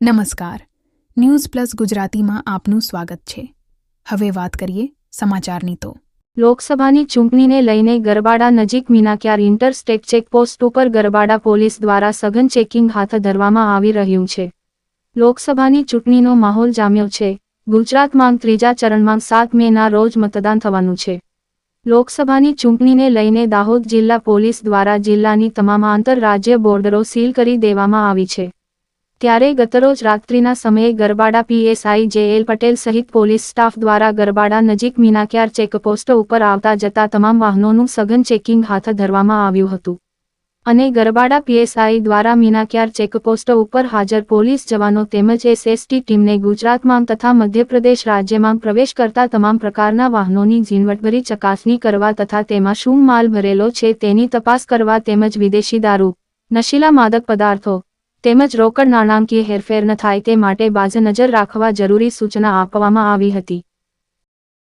નમસ્કાર. News plus ગુજરાતીમાં આપનું સ્વાગત છે. હવે વાત કરીએ સમાચારની તો. લોકસભાની ચૂંટણીને લઈને ગરબાડા નજીક મીનાક્યાર ઇન્ટરસ્ટેટ ચેકપોસ્ટ ઉપર ગરબાડા પોલીસ દ્વારા સઘન ચેકિંગ હાથ ધરવામાં આવી રહ્યું છે. લોકસભાની ચૂંટણીનો માહોલ જામ્યો છે. ગુજરાતમાં ત્રીજા ચરણમાં સાત મેના રોજ મતદાન થવાનું છે. લોકસભાની ચૂંટણીને લઈને દાહોદ જિલ્લા પોલીસ દ્વારા જિલ્લાની તમામ આંતરરાજ્ય બોર્ડરો સીલ કરી દેવામાં આવી છે. ત્યારે ગતરોજ રાત્રિના સમયે Garbada PSI J L Patel સહિત પોલીસ સ્ટાફ દ્વારા ગરબાડા નજીક મીનાક્યાર ચેકપોસ્ટ ઉપર આવતા જતા તમામ વાહનોનું સઘન ચેકિંગ હાથ ધરવામાં આવ્યું હતું. અને ગરબાડા પીએસઆઈ દ્વારા મીનાક્યાર ચેકપોસ્ટ ઉપર હાજર પોલીસ જવાનો તેમજ એસએસટી ટીમને ગુજરાતમાં તથા મધ્યપ્રદેશ રાજ્યમાં પ્રવેશ કરતા તમામ પ્રકારના વાહનોની ઝીણવટભરી ચકાસણી કરવા તથા તેમાં શું માલ ભરેલો છે તેની તપાસ કરવા તેમજ વિદેશી દારૂ, નશીલા માદક પદાર્થો તેમજ રોકડ નાણાંકીય હેરફેર ન થાય તે માટે બાજ નજર રાખવા જરૂરી સૂચના આપવામાં આવી હતી.